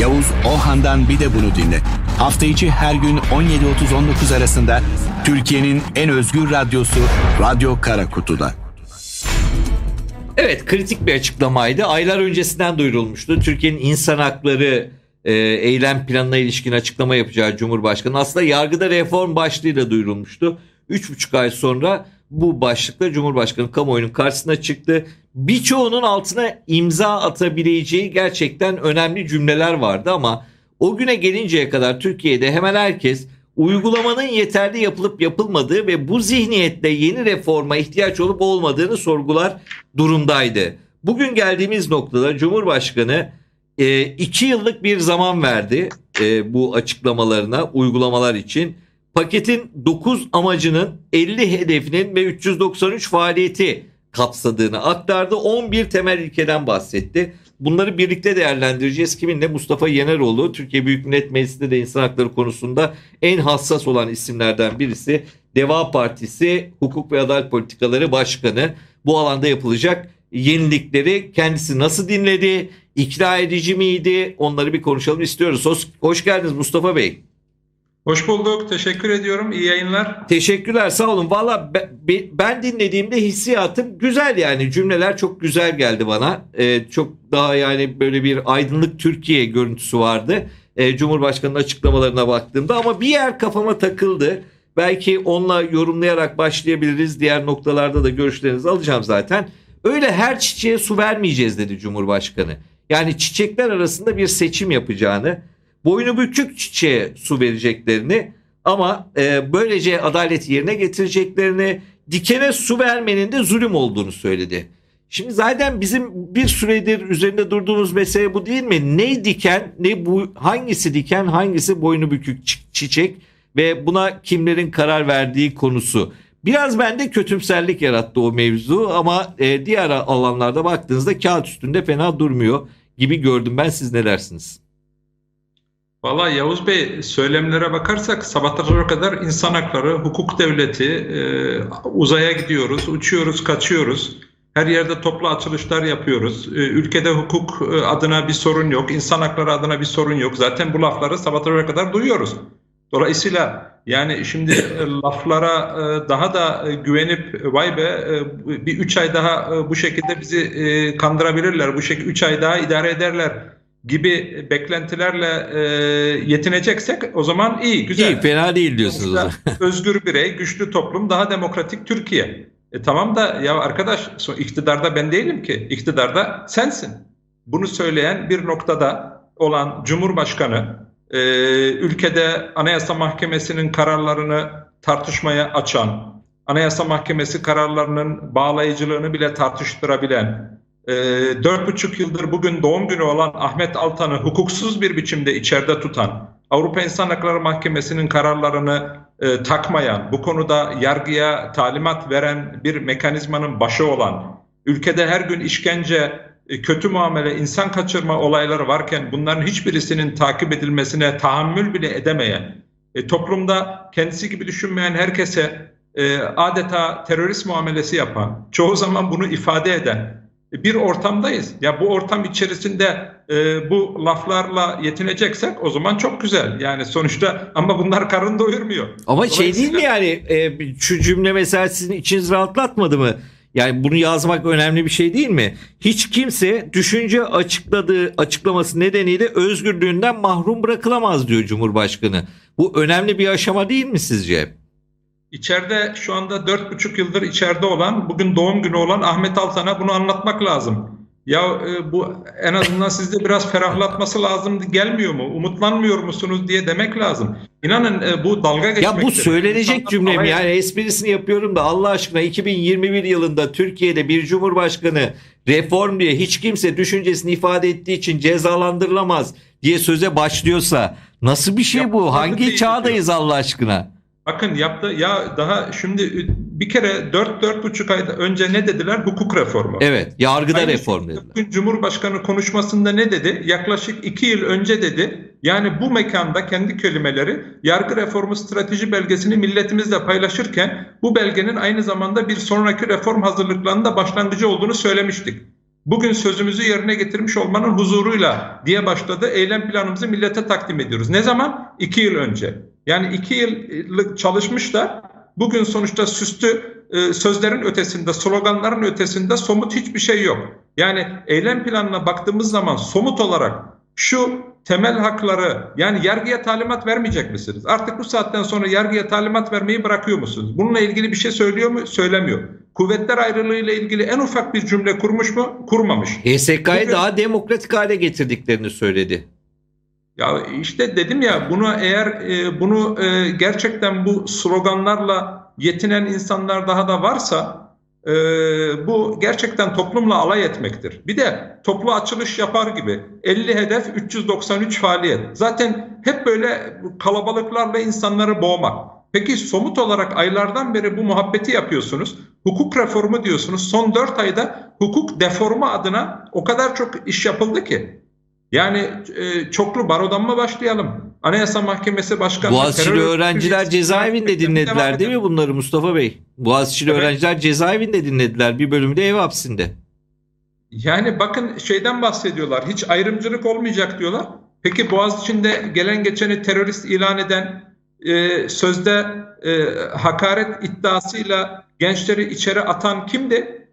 Yavuz Ohan'dan bir de bunu dinle. Hafta içi her gün 17.30-19 arasında Türkiye'nin en özgür radyosu Radyo Karakutu'da. Evet kritik bir açıklamaydı. Aylar öncesinden duyurulmuştu. Türkiye'nin insan hakları e, eylem planına ilişkin açıklama yapacağı Cumhurbaşkanı aslında yargıda reform başlığıyla duyurulmuştu. 3,5 ay sonra bu başlıkla Cumhurbaşkanı kamuoyunun karşısına çıktı. Birçoğunun altına imza atabileceği gerçekten önemli cümleler vardı ama o güne gelinceye kadar Türkiye'de hemen herkes uygulamanın yeterli yapılıp yapılmadığı ve bu zihniyetle yeni reforma ihtiyaç olup olmadığını sorgular durumdaydı. Bugün geldiğimiz noktada Cumhurbaşkanı e, iki yıllık bir zaman verdi e, bu açıklamalarına uygulamalar için. Paketin 9 amacının 50 hedefinin ve 393 faaliyeti kapsadığını aktardı. 11 temel ilkeden bahsetti. Bunları birlikte değerlendireceğiz. Kiminle? Mustafa Yeneroğlu. Türkiye Büyük Millet Meclisi'nde de insan hakları konusunda en hassas olan isimlerden birisi. Deva Partisi Hukuk ve Adalet Politikaları Başkanı. Bu alanda yapılacak yenilikleri kendisi nasıl dinledi? İkna edici miydi? Onları bir konuşalım istiyoruz. Hoş, hoş geldiniz Mustafa Bey. Hoş bulduk. Teşekkür ediyorum. İyi yayınlar. Teşekkürler sağ olun. Valla ben dinlediğimde hissiyatım güzel yani cümleler çok güzel geldi bana. Ee, çok daha yani böyle bir aydınlık Türkiye görüntüsü vardı. Ee, Cumhurbaşkanı'nın açıklamalarına baktığımda ama bir yer kafama takıldı. Belki onunla yorumlayarak başlayabiliriz. Diğer noktalarda da görüşlerinizi alacağım zaten. Öyle her çiçeğe su vermeyeceğiz dedi Cumhurbaşkanı. Yani çiçekler arasında bir seçim yapacağını boynu bükük çiçeğe su vereceklerini ama e, böylece adaleti yerine getireceklerini dikene su vermenin de zulüm olduğunu söyledi. Şimdi zaten bizim bir süredir üzerinde durduğumuz mesele bu değil mi? Ne diken ne bu hangisi diken hangisi boynu bükük çiçek ve buna kimlerin karar verdiği konusu. Biraz bende kötümserlik yarattı o mevzu ama e, diğer alanlarda baktığınızda kağıt üstünde fena durmuyor gibi gördüm ben siz ne dersiniz? Valla Yavuz Bey söylemlere bakarsak sabahlara kadar insan hakları, hukuk devleti, e, uzaya gidiyoruz, uçuyoruz, kaçıyoruz. Her yerde toplu açılışlar yapıyoruz. E, ülkede hukuk e, adına bir sorun yok, insan hakları adına bir sorun yok. Zaten bu lafları sabahlara kadar duyuyoruz. Dolayısıyla yani şimdi e, laflara e, daha da güvenip vay be bir üç ay daha bu şekilde bizi kandırabilirler, bu şekilde üç ay daha idare ederler gibi beklentilerle e, yetineceksek o zaman iyi, güzel. İyi, fena değil diyorsunuz. o zaman. özgür birey, güçlü toplum, daha demokratik Türkiye. E tamam da ya arkadaş iktidarda ben değilim ki. İktidarda sensin. Bunu söyleyen bir noktada olan Cumhurbaşkanı e, ülkede Anayasa Mahkemesi'nin kararlarını tartışmaya açan, Anayasa Mahkemesi kararlarının bağlayıcılığını bile tartıştırabilen, dört buçuk yıldır bugün doğum günü olan Ahmet Altan'ı hukuksuz bir biçimde içeride tutan, Avrupa İnsan Hakları Mahkemesi'nin kararlarını e, takmayan, bu konuda yargıya talimat veren bir mekanizmanın başı olan, ülkede her gün işkence, e, kötü muamele, insan kaçırma olayları varken bunların hiçbirisinin takip edilmesine tahammül bile edemeyen, e, toplumda kendisi gibi düşünmeyen herkese e, adeta terörist muamelesi yapan, çoğu zaman bunu ifade eden, bir ortamdayız. Ya bu ortam içerisinde e, bu laflarla yetineceksek o zaman çok güzel. Yani sonuçta ama bunlar karın doyurmuyor. Ama şey değil mi yani e, şu cümle mesela sizin içiniz rahatlatmadı mı? Yani bunu yazmak önemli bir şey değil mi? Hiç kimse düşünce açıkladığı açıklaması nedeniyle özgürlüğünden mahrum bırakılamaz diyor Cumhurbaşkanı. Bu önemli bir aşama değil mi sizce? İçeride şu anda dört buçuk yıldır içeride olan, bugün doğum günü olan Ahmet Altan'a bunu anlatmak lazım. Ya e, bu en azından sizde biraz ferahlatması lazım gelmiyor mu? Umutlanmıyor musunuz diye demek lazım. İnanın e, bu dalga geçmek. Ya bu söylenecek cümle mi? Yani esprisini yapıyorum da Allah aşkına 2021 yılında Türkiye'de bir cumhurbaşkanı reform diye hiç kimse düşüncesini ifade ettiği için cezalandırılamaz diye söze başlıyorsa nasıl bir şey bu? Hangi çağdayız Allah aşkına? Bakın yaptı ya daha şimdi bir kere 4 dört buçuk ay önce ne dediler? Hukuk reformu. Evet, yargıda Aynı reform dediler. Cumhurbaşkanı konuşmasında ne dedi? Yaklaşık iki yıl önce dedi. Yani bu mekanda kendi kelimeleri yargı reformu strateji belgesini milletimizle paylaşırken bu belgenin aynı zamanda bir sonraki reform hazırlıklarında başlangıcı olduğunu söylemiştik. Bugün sözümüzü yerine getirmiş olmanın huzuruyla diye başladı. Eylem planımızı millete takdim ediyoruz. Ne zaman? İki yıl önce. Yani iki yıllık çalışmışlar. Bugün sonuçta süslü e, sözlerin ötesinde, sloganların ötesinde somut hiçbir şey yok. Yani eylem planına baktığımız zaman somut olarak şu temel hakları yani yargıya talimat vermeyecek misiniz? Artık bu saatten sonra yargıya talimat vermeyi bırakıyor musunuz? Bununla ilgili bir şey söylüyor mu? Söylemiyor. Kuvvetler ayrılığı ile ilgili en ufak bir cümle kurmuş mu? Kurmamış. HSK'yı daha demokratik hale getirdiklerini söyledi. Ya işte dedim ya bunu eğer e, bunu e, gerçekten bu sloganlarla yetinen insanlar daha da varsa e, bu gerçekten toplumla alay etmektir. Bir de toplu açılış yapar gibi 50 hedef 393 faaliyet. Zaten hep böyle kalabalıklarla insanları boğmak. Peki somut olarak aylardan beri bu muhabbeti yapıyorsunuz. Hukuk reformu diyorsunuz. Son 4 ayda hukuk deformu adına o kadar çok iş yapıldı ki. Yani e, çoklu barodan mı başlayalım? Anayasa Mahkemesi Başkanı... Boğaziçi'li öğrenciler cezaevinde dinlediler değil mi bunları Mustafa Bey? Boğaziçi'li Evet. öğrenciler cezaevinde dinlediler. Bir bölümü de ev hapsinde. Yani bakın şeyden bahsediyorlar. Hiç ayrımcılık olmayacak diyorlar. Peki Boğaziçi'nde gelen geçeni terörist ilan eden e, sözde e, hakaret iddiasıyla gençleri içeri atan kimdi?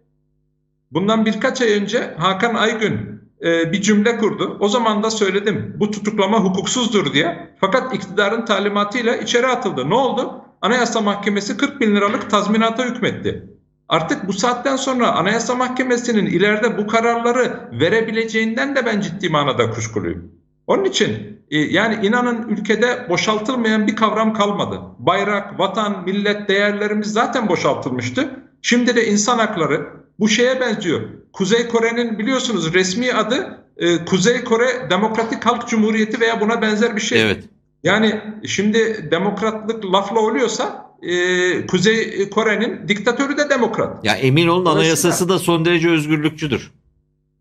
Bundan birkaç ay önce Hakan Aygün e, bir cümle kurdu. O zaman da söyledim bu tutuklama hukuksuzdur diye. Fakat iktidarın talimatıyla içeri atıldı. Ne oldu? Anayasa Mahkemesi 40 bin liralık tazminata hükmetti. Artık bu saatten sonra Anayasa Mahkemesi'nin ileride bu kararları verebileceğinden de ben ciddi manada kuşkuluyum. Onun için e, yani inanın ülkede boşaltılmayan bir kavram kalmadı. Bayrak, vatan, millet değerlerimiz zaten boşaltılmıştı. Şimdi de insan hakları bu şeye benziyor. Kuzey Kore'nin biliyorsunuz resmi adı e, Kuzey Kore Demokratik Halk Cumhuriyeti veya buna benzer bir şey. Evet. Yani şimdi demokratlık lafla oluyorsa e, Kuzey Kore'nin diktatörü de demokrat. Ya emin olun anayasası da son derece özgürlükçüdür.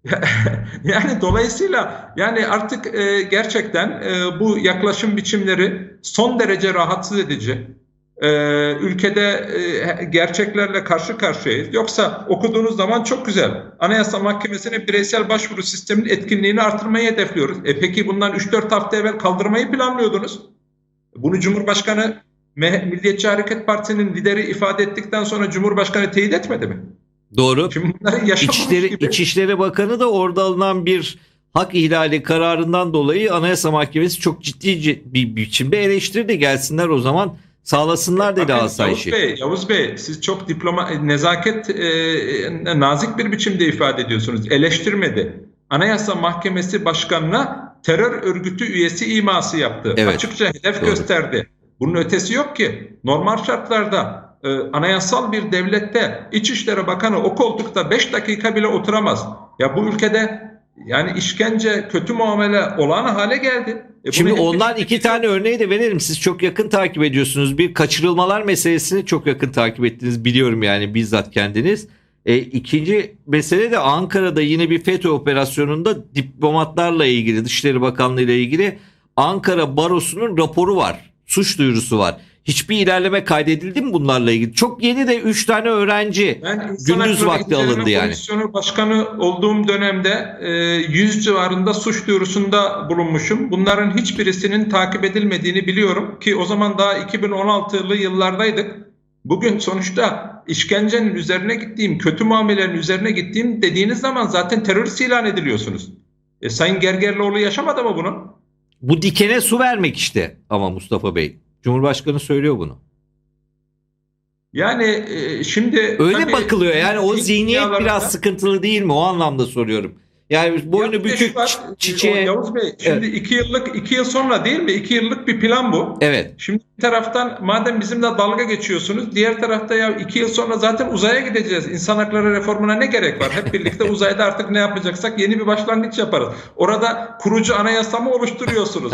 yani dolayısıyla yani artık e, gerçekten e, bu yaklaşım biçimleri son derece rahatsız edici. E, ülkede e, gerçeklerle karşı karşıyayız. Yoksa okuduğunuz zaman çok güzel. Anayasa Mahkemesi'ne bireysel başvuru sisteminin etkinliğini artırmayı hedefliyoruz. E peki bundan 3-4 hafta evvel kaldırmayı planlıyordunuz. Bunu Cumhurbaşkanı Milliyetçi Hareket Partisi'nin lideri ifade ettikten sonra Cumhurbaşkanı teyit etmedi mi? Doğru. Şimdi bunları İçişleri, gibi. İçişleri Bakanı da orada alınan bir hak ihlali kararından dolayı Anayasa Mahkemesi çok ciddi bir biçimde eleştirdi. Gelsinler o zaman sağlasınlar dedi asayişi. Yavuz Bey, Yavuz Bey siz çok diploma, nezaket e, nazik bir biçimde ifade ediyorsunuz. Eleştirmedi. Anayasa Mahkemesi Başkanı'na terör örgütü üyesi iması yaptı. Evet, Açıkça hedef doğru. gösterdi. Bunun ötesi yok ki. Normal şartlarda e, anayasal bir devlette İçişleri Bakanı o koltukta 5 dakika bile oturamaz. Ya bu ülkede yani işkence, kötü muamele olağan hale geldi. E, Şimdi ondan iki tane örneği de verelim. Siz çok yakın takip ediyorsunuz. Bir kaçırılmalar meselesini çok yakın takip ettiniz biliyorum yani bizzat kendiniz. E, ikinci mesele de Ankara'da yine bir FETÖ operasyonunda diplomatlarla ilgili, Dışişleri Bakanlığı ile ilgili Ankara Barosu'nun raporu var. Suç duyurusu var. Hiçbir ilerleme kaydedildi mi bunlarla ilgili? Çok yeni de 3 tane öğrenci Ben gündüz vakti alındı yani. Komisyonu başkanı olduğum dönemde e, 100 civarında suç duyurusunda bulunmuşum. Bunların hiçbirisinin takip edilmediğini biliyorum ki o zaman daha 2016'lı yıllardaydık. Bugün sonuçta işkencenin üzerine gittiğim, kötü muamelenin üzerine gittiğim dediğiniz zaman zaten terörist ilan ediliyorsunuz. E, Sayın Gergerlioğlu yaşamadı mı bunu? Bu dikene su vermek işte ama Mustafa Bey. Cumhurbaşkanı söylüyor bunu. Yani e, şimdi... Öyle tabii bakılıyor yani o zihniyet biraz sıkıntılı değil mi? O anlamda soruyorum. Yani boynu Ya bükük var, çiçeğe. Yavuz Bey şimdi iki yıllık iki yıl sonra değil mi? İki yıllık bir plan bu. Evet. Şimdi bir taraftan madem bizimle dalga geçiyorsunuz diğer tarafta ya iki yıl sonra zaten uzaya gideceğiz. İnsan hakları reformuna ne gerek var? Hep birlikte uzayda artık ne yapacaksak yeni bir başlangıç yaparız. Orada kurucu anayasa mı oluşturuyorsunuz?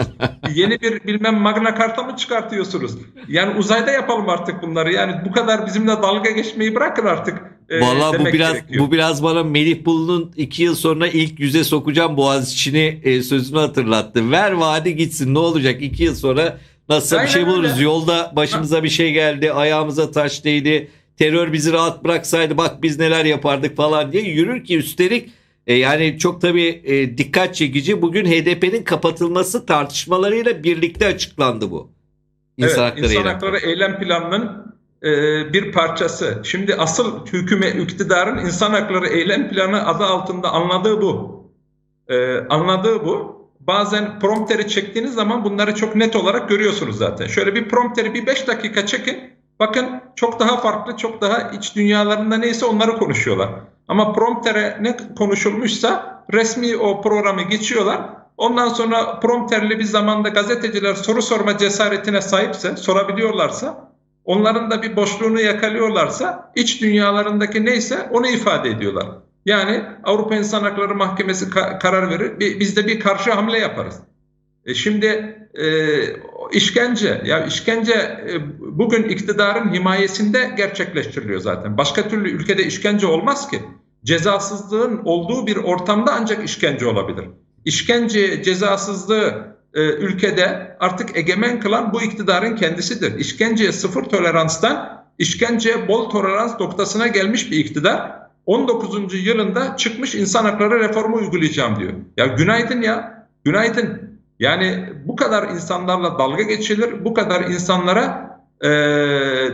yeni bir bilmem magna karta mı çıkartıyorsunuz? Yani uzayda yapalım artık bunları. Yani bu kadar bizimle dalga geçmeyi bırakın artık. E, Vallahi bu biraz gerekiyor. bu biraz bana Melih Bulu'nun iki yıl sonra ilk yüze sokacağım Boğaziçi'ni e, sözünü hatırlattı. Ver vadi gitsin ne olacak iki yıl sonra nasıl bir şey buluruz. öyle. Yolda başımıza bir şey geldi ayağımıza taş değdi. Terör bizi rahat bıraksaydı bak biz neler yapardık falan diye yürür ki üstelik E, yani çok tabii e, dikkat çekici. Bugün HDP'nin kapatılması tartışmalarıyla birlikte açıklandı bu. İnsan evet, hakları insan eylem. hakları eylem planının e, bir parçası. Şimdi asıl hükümet iktidarın insan hakları eylem planı adı altında anladığı bu. E, anladığı bu. Bazen prompteri çektiğiniz zaman bunları çok net olarak görüyorsunuz zaten. Şöyle bir prompteri bir 5 dakika çekin. Bakın çok daha farklı, çok daha iç dünyalarında neyse onları konuşuyorlar. Ama promptere ne konuşulmuşsa resmi o programı geçiyorlar. Ondan sonra prompterli bir zamanda gazeteciler soru sorma cesaretine sahipse, sorabiliyorlarsa, onların da bir boşluğunu yakalıyorlarsa iç dünyalarındaki neyse onu ifade ediyorlar. Yani Avrupa İnsan Hakları Mahkemesi ka- karar verir, bi- biz de bir karşı hamle yaparız. E şimdi e, işkence, ya işkence e, bugün iktidarın himayesinde gerçekleştiriliyor zaten. Başka türlü ülkede işkence olmaz ki. Cezasızlığın olduğu bir ortamda ancak işkence olabilir. İşkence, cezasızlığı e, ülkede artık egemen kılan bu iktidarın kendisidir. İşkenceye sıfır toleranstan işkenceye bol tolerans noktasına gelmiş bir iktidar. 19. yılında çıkmış insan hakları reformu uygulayacağım diyor. Ya günaydın ya, günaydın. Yani bu kadar insanlarla dalga geçilir, bu kadar insanlara e,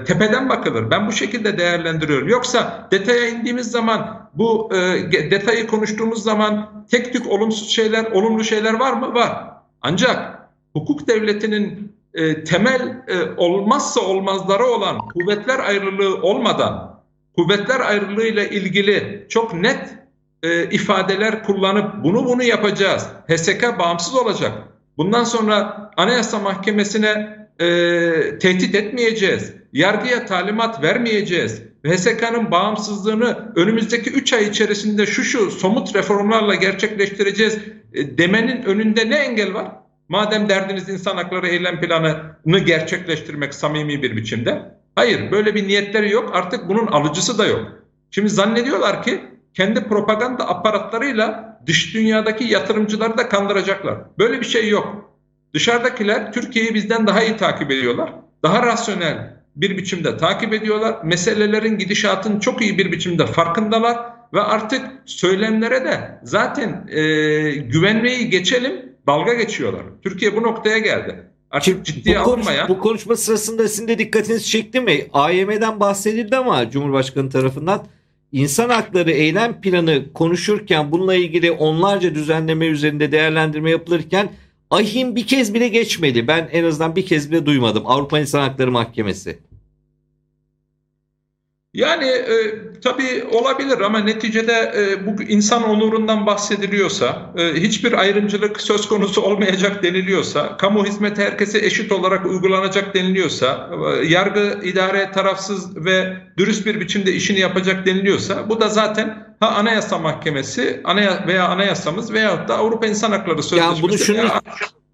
tepeden bakılır. Ben bu şekilde değerlendiriyorum. Yoksa detaya indiğimiz zaman, bu e, detayı konuştuğumuz zaman tek tük olumsuz şeyler, olumlu şeyler var mı? Var. Ancak hukuk devletinin e, temel e, olmazsa olmazları olan kuvvetler ayrılığı olmadan, kuvvetler ayrılığı ile ilgili çok net e, ifadeler kullanıp bunu bunu yapacağız. HSK bağımsız olacak. Bundan sonra Anayasa Mahkemesi'ne e, tehdit etmeyeceğiz. Yargıya talimat vermeyeceğiz. HSK'nın bağımsızlığını önümüzdeki 3 ay içerisinde şu şu somut reformlarla gerçekleştireceğiz e, demenin önünde ne engel var? Madem derdiniz insan hakları eylem planını gerçekleştirmek samimi bir biçimde. Hayır böyle bir niyetleri yok artık bunun alıcısı da yok. Şimdi zannediyorlar ki kendi propaganda aparatlarıyla dış dünyadaki yatırımcıları da kandıracaklar. Böyle bir şey yok. Dışarıdakiler Türkiye'yi bizden daha iyi takip ediyorlar. Daha rasyonel bir biçimde takip ediyorlar. Meselelerin gidişatın çok iyi bir biçimde farkındalar ve artık söylemlere de zaten e, güvenmeyi geçelim dalga geçiyorlar. Türkiye bu noktaya geldi. Artık Şimdi ciddiye bu, konuş- bu konuşma sırasında sizin de dikkatinizi çekti mi? AYM'den bahsedildi ama Cumhurbaşkanı tarafından insan hakları eylem planı konuşurken bununla ilgili onlarca düzenleme üzerinde değerlendirme yapılırken ahim bir kez bile geçmedi. Ben en azından bir kez bile duymadım. Avrupa İnsan Hakları Mahkemesi. Yani e, tabii olabilir ama neticede e, bu insan onurundan bahsediliyorsa, e, hiçbir ayrımcılık söz konusu olmayacak deniliyorsa, kamu hizmeti herkese eşit olarak uygulanacak deniliyorsa, e, yargı idare tarafsız ve dürüst bir biçimde işini yapacak deniliyorsa, bu da zaten ha Anayasa Mahkemesi anaya veya anayasamız veyahut da Avrupa İnsan Hakları Sözleşmesi. bunu şunu- veya-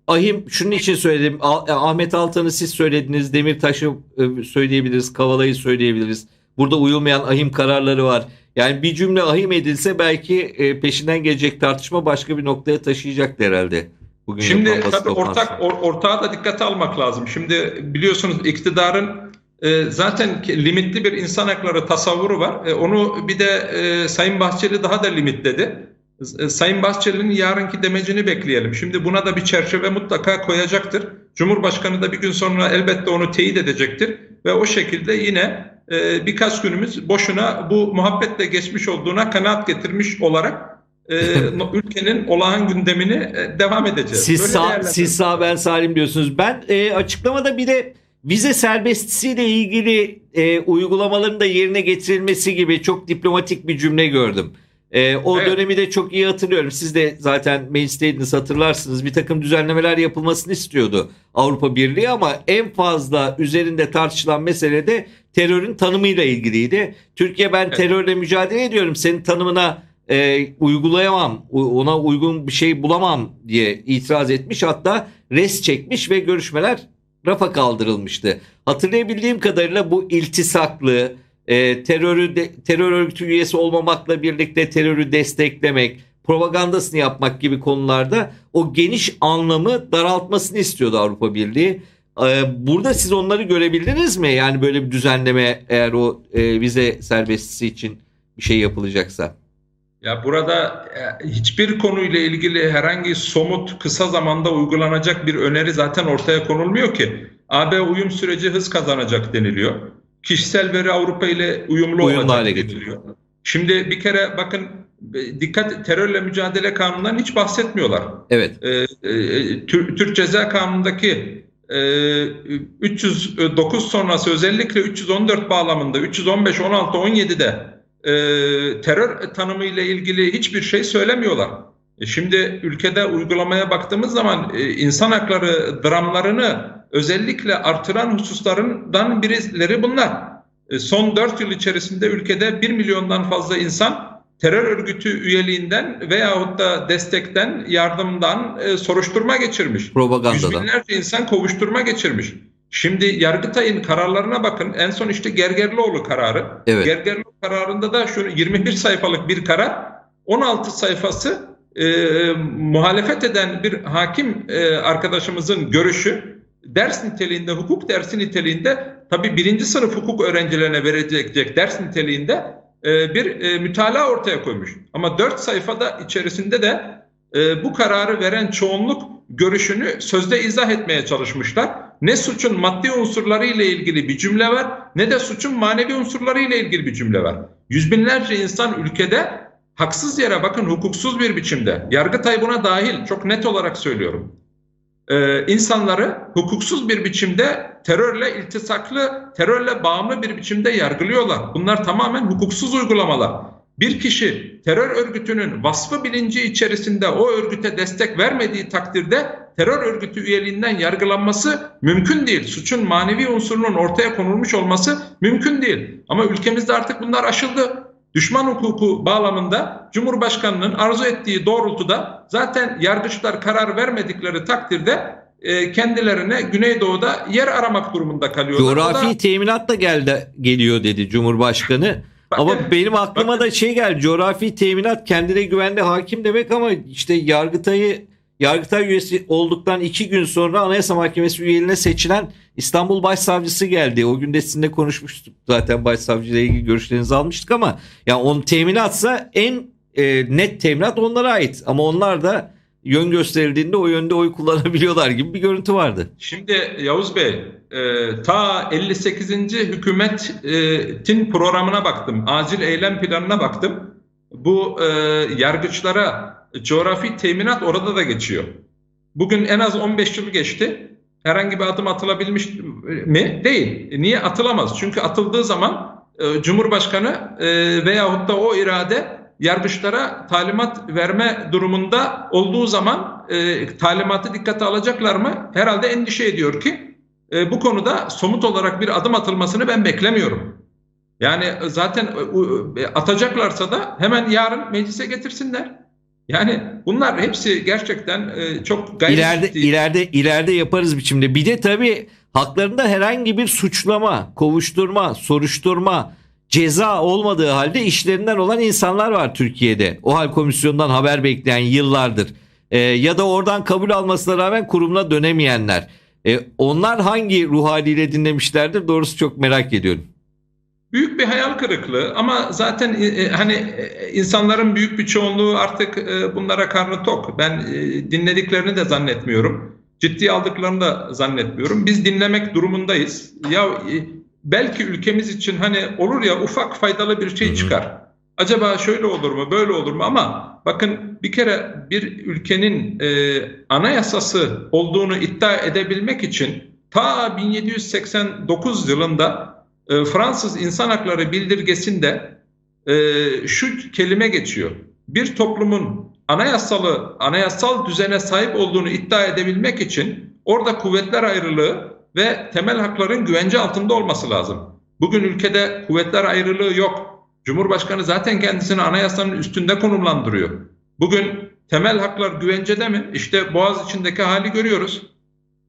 Ahim şunun için söyledim. Ah- Ahmet Altan'ı siz söylediniz. Demirtaş'ı e, söyleyebiliriz. Kavala'yı söyleyebiliriz. Burada uyulmayan ahim kararları var. Yani bir cümle ahim edilse belki e, peşinden gelecek tartışma başka bir noktaya taşıyacaktı herhalde. Bugün Şimdi tabii ortak or, ortağı da dikkate almak lazım. Şimdi biliyorsunuz iktidarın e, zaten limitli bir insan hakları tasavvuru var. E, onu bir de e, Sayın Bahçeli daha da limitledi. E, Sayın Bahçeli'nin yarınki demecini bekleyelim. Şimdi buna da bir çerçeve mutlaka koyacaktır. Cumhurbaşkanı da bir gün sonra elbette onu teyit edecektir ve o şekilde yine e, birkaç günümüz boşuna bu muhabbetle geçmiş olduğuna kanaat getirmiş olarak e, ülkenin olağan gündemini e, devam edeceğiz. Siz Böyle sağ, siz sağ ben salim diyorsunuz. Ben e, açıklamada bir de vize serbestisiyle ilgili e, uygulamaların da yerine getirilmesi gibi çok diplomatik bir cümle gördüm. E, o Evet. dönemi de çok iyi hatırlıyorum. Siz de zaten meclisteydiniz hatırlarsınız. Bir takım düzenlemeler yapılmasını istiyordu Avrupa Birliği ama en fazla üzerinde tartışılan mesele de terörün tanımıyla ilgiliydi. Türkiye ben Evet. terörle mücadele ediyorum. Senin tanımına e, uygulayamam, ona uygun bir şey bulamam diye itiraz etmiş. Hatta res çekmiş ve görüşmeler rafa kaldırılmıştı. Hatırlayabildiğim kadarıyla bu iltisaklı, e, terörü de- terör örgütü üyesi olmamakla birlikte terörü desteklemek, propagandasını yapmak gibi konularda o geniş anlamı daraltmasını istiyordu Avrupa Birliği. E, burada siz onları görebildiniz mi? Yani böyle bir düzenleme eğer o e, vize serbestisi için bir şey yapılacaksa. Ya burada e, hiçbir konuyla ilgili herhangi somut kısa zamanda uygulanacak bir öneri zaten ortaya konulmuyor ki. AB uyum süreci hız kazanacak deniliyor. Kişisel veri Avrupa ile uyumlu, Uyumlu olacak hale deniliyor. Şimdi bir kere bakın e, dikkat terörle mücadele kanunundan hiç bahsetmiyorlar. Evet. E, e, Tür- Türk Ceza Kanunu'ndaki 309 sonrası özellikle 314 bağlamında 315, 16, 17'de e, terör tanımı ile ilgili hiçbir şey söylemiyorlar. E, Şimdi ülkede uygulamaya baktığımız zaman e, insan hakları dramlarını özellikle artıran hususlarından birileri bunlar. E, Son 4 yıl içerisinde ülkede 1 milyondan fazla insan terör örgütü üyeliğinden veyahut da destekten, yardımdan e, soruşturma geçirmiş. Yüz Propagandadan. binlerce insan kovuşturma geçirmiş. Şimdi Yargıtay'ın kararlarına bakın. En son işte Gergerlioğlu kararı. Evet. Gergerlioğlu kararında da şu 21 sayfalık bir karar, 16 sayfası e, muhalefet eden bir hakim e, arkadaşımızın görüşü ders niteliğinde, hukuk dersi niteliğinde tabii birinci sınıf hukuk öğrencilerine verilecek ders niteliğinde e, bir e, mütalaa ortaya koymuş. Ama 4 sayfada içerisinde de e, bu kararı veren çoğunluk görüşünü sözde izah etmeye çalışmışlar. Ne suçun maddi unsurları ile ilgili bir cümle var ne de suçun manevi unsurları ile ilgili bir cümle var. Yüz binlerce insan ülkede haksız yere bakın hukuksuz bir biçimde Yargıtay buna dahil çok net olarak söylüyorum. Ee, insanları hukuksuz bir biçimde terörle iltisaklı, terörle bağımlı bir biçimde yargılıyorlar. Bunlar tamamen hukuksuz uygulamalar. Bir kişi terör örgütünün vasfı bilinci içerisinde o örgüte destek vermediği takdirde terör örgütü üyeliğinden yargılanması mümkün değil. Suçun manevi unsurunun ortaya konulmuş olması mümkün değil. Ama ülkemizde artık bunlar aşıldı. Düşman hukuku bağlamında Cumhurbaşkanı'nın arzu ettiği doğrultuda zaten yargıçlar karar vermedikleri takdirde e, kendilerine Güneydoğu'da yer aramak durumunda kalıyorlar. O da- Coğrafi teminat da geldi geliyor dedi Cumhurbaşkanı. Bakın, ama benim aklıma bakın. da şey geldi. Coğrafi teminat kendine güvende hakim demek ama işte Yargıtay'ı Yargıtay üyesi olduktan iki gün sonra Anayasa Mahkemesi üyeliğine seçilen İstanbul Başsavcısı geldi. O gün de sizinle konuşmuştuk zaten Başsavcı ile ilgili görüşlerinizi almıştık ama ya onun teminatsa en e, net teminat onlara ait. Ama onlar da yön gösterildiğinde o yönde oy kullanabiliyorlar gibi bir görüntü vardı. Şimdi Yavuz Bey, e, ta 58. hükümetin programına baktım, acil eylem planına baktım. Bu e, yargıçlara coğrafi teminat orada da geçiyor. Bugün en az 15 yıl geçti. Herhangi bir adım atılabilmiş mi? Değil. Niye atılamaz? Çünkü atıldığı zaman e, Cumhurbaşkanı e, veyahut da o irade yargıçlara talimat verme durumunda olduğu zaman e, talimatı dikkate alacaklar mı? Herhalde endişe ediyor ki e, bu konuda somut olarak bir adım atılmasını ben beklemiyorum. Yani zaten e, atacaklarsa da hemen yarın meclise getirsinler. Yani bunlar hepsi gerçekten e, çok gayri İleride ciddi. ileride ileride yaparız biçimde. Bir de tabii haklarında herhangi bir suçlama, kovuşturma, soruşturma, ceza olmadığı halde işlerinden olan insanlar var Türkiye'de. O hal komisyonundan haber bekleyen yıllardır. Ee, ya da oradan kabul almasına rağmen kurumuna dönemeyenler. Ee, onlar hangi ruh haliyle dinlemişlerdir? Doğrusu çok merak ediyorum. Büyük bir hayal kırıklığı ama zaten e, e, hani e, insanların büyük bir çoğunluğu artık e, bunlara karnı tok. Ben e, dinlediklerini de zannetmiyorum. Ciddi aldıklarını da zannetmiyorum. Biz dinlemek durumundayız. Ya e, belki ülkemiz için hani olur ya ufak faydalı bir şey çıkar. Acaba şöyle olur mu, böyle olur mu? Ama bakın bir kere bir ülkenin e, anayasası olduğunu iddia edebilmek için ta 1789 yılında e, Fransız İnsan Hakları Bildirgesi'nde e, şu kelime geçiyor. Bir toplumun anayasalı, anayasal düzene sahip olduğunu iddia edebilmek için orada kuvvetler ayrılığı ve temel hakların güvence altında olması lazım. Bugün ülkede kuvvetler ayrılığı yok. Cumhurbaşkanı zaten kendisini anayasanın üstünde konumlandırıyor. Bugün temel haklar güvencede mi? İşte Boğaz içindeki hali görüyoruz.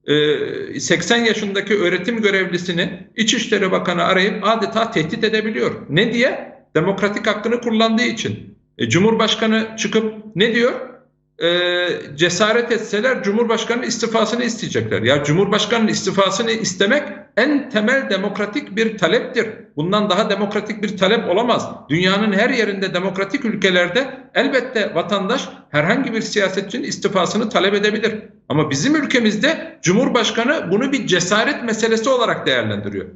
Ee, 80 yaşındaki öğretim görevlisini İçişleri Bakanı arayıp adeta tehdit edebiliyor. Ne diye? Demokratik hakkını kullandığı için. E, Cumhurbaşkanı çıkıp ne diyor? E, cesaret etseler Cumhurbaşkanı'nın istifasını isteyecekler. Ya Cumhurbaşkanı'nın istifasını istemek en temel demokratik bir taleptir. Bundan daha demokratik bir talep olamaz. Dünyanın her yerinde demokratik ülkelerde elbette vatandaş herhangi bir siyasetçinin istifasını talep edebilir. Ama bizim ülkemizde Cumhurbaşkanı bunu bir cesaret meselesi olarak değerlendiriyor.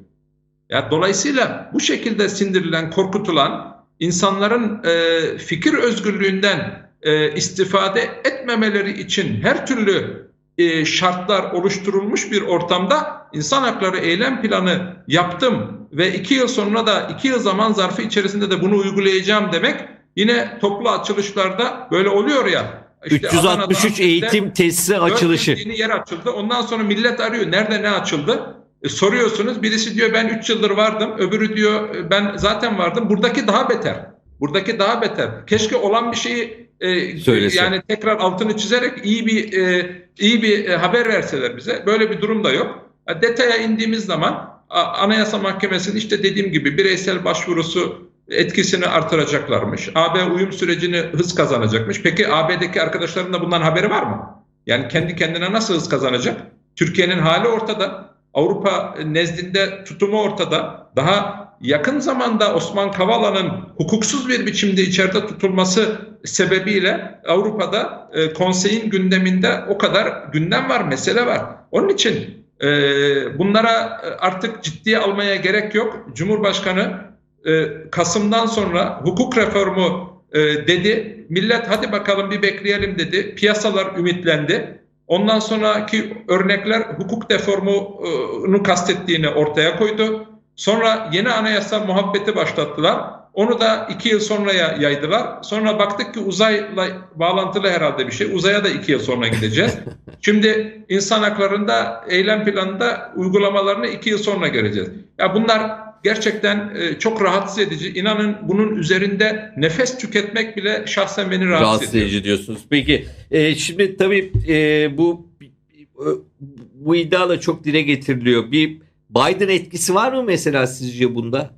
Ya dolayısıyla bu şekilde sindirilen, korkutulan insanların e, fikir özgürlüğünden e, istifade etmemeleri için her türlü e, şartlar oluşturulmuş bir ortamda insan hakları eylem planı yaptım ve iki yıl sonra da iki yıl zaman zarfı içerisinde de bunu uygulayacağım demek yine toplu açılışlarda böyle oluyor ya. İşte 363 Adana'da, eğitim tesisi açılışı. Yeni yer açıldı. Ondan sonra millet arıyor. Nerede ne açıldı? E, soruyorsunuz. Birisi diyor ben 3 yıldır vardım. Öbürü diyor ben zaten vardım. Buradaki daha beter. Buradaki daha beter. Keşke olan bir şeyi e, Söylese. yani tekrar altını çizerek iyi bir e, iyi bir e, haber verseler bize. Böyle bir durum da yok. Detaya indiğimiz zaman Anayasa Mahkemesi'nin işte dediğim gibi bireysel başvurusu etkisini artıracaklarmış. AB uyum sürecini hız kazanacakmış. Peki AB'deki arkadaşların da bundan haberi var mı? Yani kendi kendine nasıl hız kazanacak? Türkiye'nin hali ortada. Avrupa nezdinde tutumu ortada. Daha yakın zamanda Osman Kavala'nın hukuksuz bir biçimde içeride tutulması sebebiyle Avrupa'da e, konseyin gündeminde o kadar gündem var, mesele var. Onun için e, bunlara artık ciddiye almaya gerek yok. Cumhurbaşkanı e, Kasım'dan sonra hukuk reformu e, dedi. Millet hadi bakalım bir bekleyelim dedi. Piyasalar ümitlendi. Ondan sonraki örnekler hukuk deformunu kastettiğini ortaya koydu. Sonra yeni anayasa muhabbeti başlattılar. Onu da iki yıl sonraya yaydılar. Sonra baktık ki uzayla bağlantılı herhalde bir şey. Uzaya da iki yıl sonra gideceğiz. Şimdi insan haklarında eylem planında uygulamalarını iki yıl sonra göreceğiz. Ya bunlar gerçekten e, çok rahatsız edici. İnanın bunun üzerinde nefes tüketmek bile şahsen beni rahatsız, Rahatsız ediyor. edici diyorsunuz. Peki e, şimdi tabii e, bu bu iddia da çok dile getiriliyor. Bir Biden etkisi var mı mesela sizce bunda?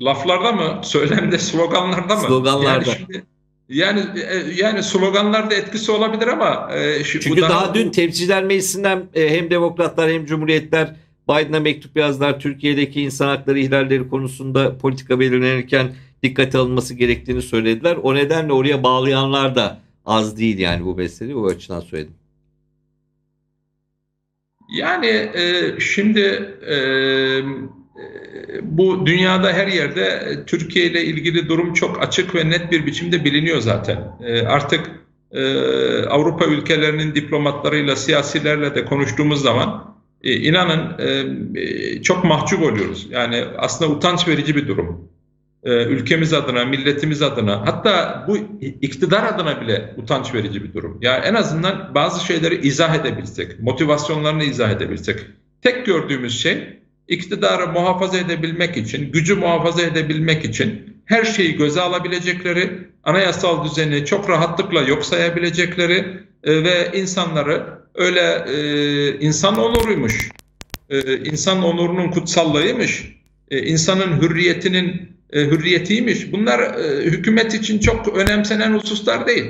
Laflarda mı, söylemde, sloganlarda mı? Sloganlarda. Yani şimdi yani e, yani sloganlarda etkisi olabilir ama e, şu, Çünkü bu daha, dün Temsilciler Meclisi'nden e, hem Demokratlar hem Cumhuriyetler Biden'a mektup yazdılar. Türkiye'deki insan hakları ihlalleri konusunda politika belirlenirken dikkate alınması gerektiğini söylediler. O nedenle oraya bağlayanlar da az değil yani bu meseleyi. O açıdan söyledim. Yani e, şimdi e, bu dünyada her yerde Türkiye ile ilgili durum çok açık ve net bir biçimde biliniyor zaten. E, artık e, Avrupa ülkelerinin diplomatlarıyla, siyasilerle de konuştuğumuz zaman e, inanın e, çok mahcup oluyoruz. Yani aslında utanç verici bir durum. E, ülkemiz adına, milletimiz adına, hatta bu iktidar adına bile utanç verici bir durum. Ya yani en azından bazı şeyleri izah edebilsek, motivasyonlarını izah edebilsek. Tek gördüğümüz şey iktidarı muhafaza edebilmek için, gücü muhafaza edebilmek için her şeyi göze alabilecekleri, anayasal düzeni çok rahatlıkla yok sayabilecekleri e, ve insanları öyle e, insan onuruymuş, e, insan onurunun kutsallığıymış, e, insanın hürriyetinin e, hürriyetiymiş. Bunlar e, hükümet için çok önemsenen hususlar değil.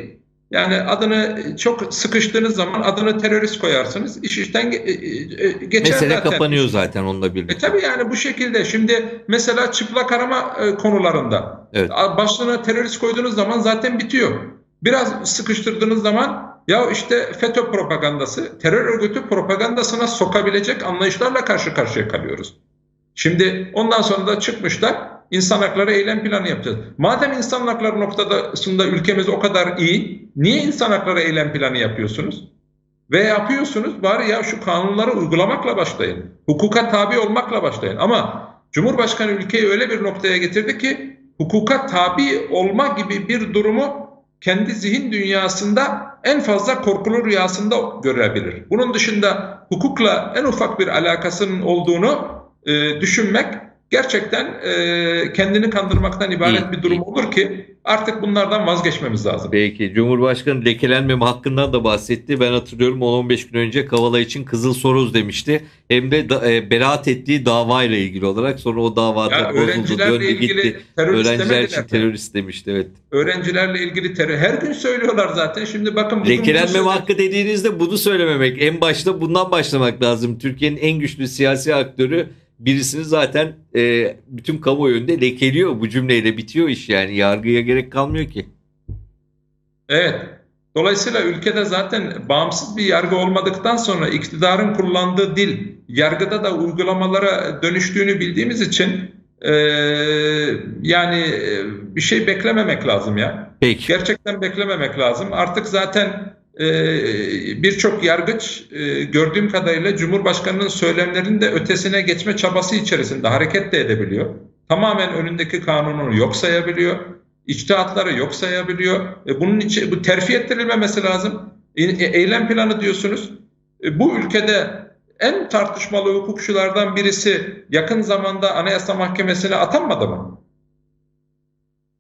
Yani adını çok sıkıştığınız zaman adını terörist koyarsınız. İş işten e, e, geçer Mesele zaten. kapanıyor zaten onunla birlikte. E tabii yani bu şekilde şimdi mesela çıplak arama e, konularında Evet. başlığına terörist koyduğunuz zaman zaten bitiyor. Biraz sıkıştırdığınız zaman ya işte FETÖ propagandası, terör örgütü propagandasına sokabilecek anlayışlarla karşı karşıya kalıyoruz. Şimdi ondan sonra da çıkmışlar insan hakları eylem planı yapacağız. Madem insan hakları noktasında ülkemiz o kadar iyi, niye insan hakları eylem planı yapıyorsunuz? Ve yapıyorsunuz bari ya şu kanunları uygulamakla başlayın. Hukuka tabi olmakla başlayın. Ama Cumhurbaşkanı ülkeyi öyle bir noktaya getirdi ki hukuka tabi olma gibi bir durumu kendi zihin dünyasında en fazla korkulu rüyasında görebilir. Bunun dışında hukukla en ufak bir alakasının olduğunu e, düşünmek gerçekten e, kendini kandırmaktan ibaret bir durum olur ki artık bunlardan vazgeçmemiz lazım. Peki Cumhurbaşkanı lekelenmeme hakkından da bahsetti. Ben hatırlıyorum 10-15 gün önce Kavala için Kızıl Soroz demişti. Hem de da, e, beraat ettiği davayla ilgili olarak sonra o davada Ya bozuldu, döndü ilgili gitti. Öğrenciler için terörist demişti evet. Öğrencilerle ilgili terör her gün söylüyorlar zaten. Şimdi bakın Lekelenmeme hakkı dediğinizde bunu söylememek. En başta bundan başlamak lazım. Türkiye'nin en güçlü siyasi aktörü birisini zaten e, bütün kamuoyu önünde lekeliyor. Bu cümleyle bitiyor iş yani. Yargıya gerek kalmıyor ki. Evet. Dolayısıyla ülkede zaten bağımsız bir yargı olmadıktan sonra iktidarın kullandığı dil yargıda da uygulamalara dönüştüğünü bildiğimiz için eee, yani eee, bir şey beklememek lazım ya. Peki. Gerçekten beklememek lazım. Artık zaten birçok yargıç eee, gördüğüm kadarıyla Cumhurbaşkanı'nın söylemlerinin de ötesine geçme çabası içerisinde hareket de edebiliyor. Tamamen önündeki kanunu yok sayabiliyor. İçtihatları yok sayabiliyor. E, bunun için bu terfi ettirilmemesi lazım. E, e, eylem planı diyorsunuz. E, bu ülkede en tartışmalı hukukçulardan birisi yakın zamanda Anayasa Mahkemesi'ne atanmadı mı?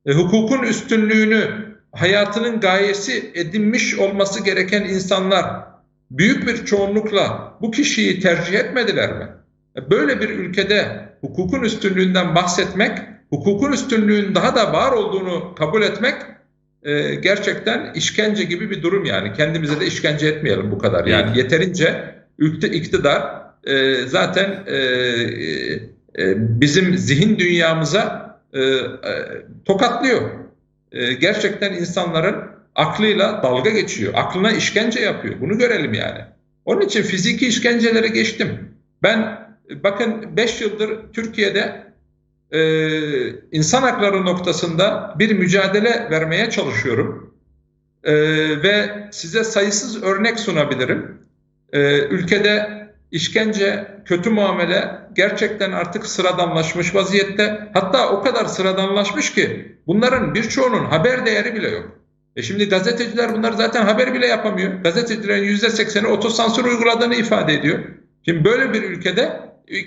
E, hukukun üstünlüğünü hayatının gayesi edinmiş olması gereken insanlar büyük bir çoğunlukla bu kişiyi tercih etmediler mi? E, Böyle bir ülkede hukukun üstünlüğünden bahsetmek, hukukun üstünlüğün daha da var olduğunu kabul etmek e, gerçekten işkence gibi bir durum yani. Kendimize de işkence etmeyelim bu kadar. Yani yeterince ülke iktidar e, zaten e, e, bizim zihin dünyamıza e, e, tokatlıyor. E, gerçekten insanların aklıyla dalga geçiyor. Aklına işkence yapıyor. Bunu görelim yani. Onun için fiziki işkencelere geçtim. Ben bakın 5 yıldır Türkiye'de e, insan hakları noktasında bir mücadele vermeye çalışıyorum. E, ve size sayısız örnek sunabilirim. E, ülkede işkence, kötü muamele gerçekten artık sıradanlaşmış vaziyette. Hatta o kadar sıradanlaşmış ki bunların birçoğunun haber değeri bile yok. E şimdi gazeteciler bunlar zaten haber bile yapamıyor. Gazetecilerin %80'i otosansür uyguladığını ifade ediyor. Şimdi böyle bir ülkede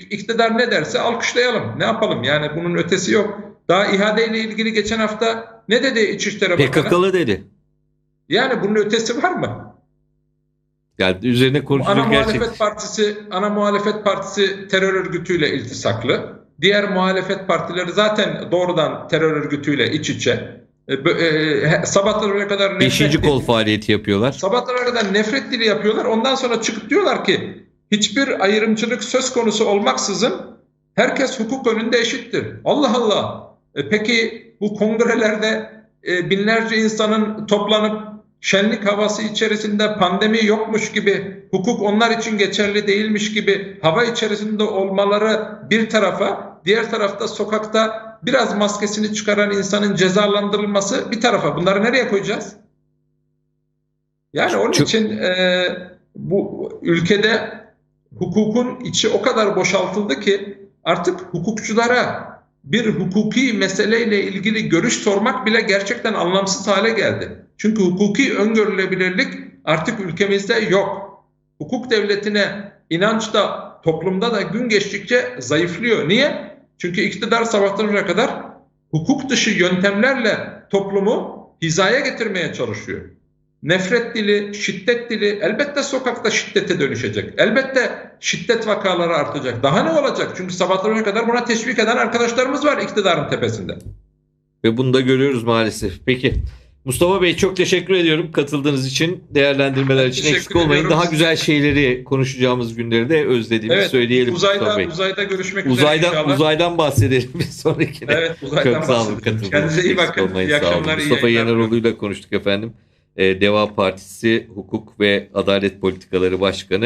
iktidar ne derse alkışlayalım. Ne yapalım? Yani bunun ötesi yok. Daha ihadeyle ilgili geçen hafta ne dedi İçişleri Bakanı? PKK'lı dedi. Yani bunun ötesi var mı? Yani üzerine Ana konuşulur gerçek. muhalefet partisi, ana muhalefet partisi terör örgütüyle iltisaklı. Diğer muhalefet partileri zaten doğrudan terör örgütüyle iç içe. E, e, sabahlara kadar nefret Beşinci kol faaliyeti yapıyorlar. Sabahlara kadar nefret dili yapıyorlar. Ondan sonra çıkıp diyorlar ki hiçbir ayrımcılık söz konusu olmaksızın herkes hukuk önünde eşittir. Allah Allah. E peki bu kongrelerde e, binlerce insanın toplanıp şenlik havası içerisinde pandemi yokmuş gibi, hukuk onlar için geçerli değilmiş gibi hava içerisinde olmaları bir tarafa, diğer tarafta sokakta biraz maskesini çıkaran insanın cezalandırılması bir tarafa. Bunları nereye koyacağız? Yani onun Çok- için e, bu ülkede hukukun içi o kadar boşaltıldı ki artık hukukçulara bir hukuki meseleyle ilgili görüş sormak bile gerçekten anlamsız hale geldi. Çünkü hukuki öngörülebilirlik artık ülkemizde yok. Hukuk devletine inanç da toplumda da gün geçtikçe zayıflıyor. Niye? Çünkü iktidar sabahtan kadar hukuk dışı yöntemlerle toplumu hizaya getirmeye çalışıyor. Nefret dili, şiddet dili elbette sokakta şiddete dönüşecek. Elbette şiddet vakaları artacak. Daha ne olacak? Çünkü sabahlara kadar buna teşvik eden arkadaşlarımız var iktidarın tepesinde. Ve bunu da görüyoruz maalesef. Peki. Mustafa Bey çok teşekkür ediyorum katıldığınız için, değerlendirmeler için Teşekkür eksik olmayın. ediyorum. Daha güzel şeyleri konuşacağımız günleri de özlediğimizi söyleyelim Mustafa uzayda, Bey. uzayda görüşmek üzere Uzaydan inşallah. uzaydan bahsedelim bir sonrakine. Evet uzaydan Çok sağ olun katıldığınız Kendinize iyi Eksik bakın. olmayın, İyi akşamlar. Mustafa yayınlar. Yeneroğlu ile konuştuk efendim. Ee, Deva Partisi Hukuk ve Adalet Politikaları Başkanı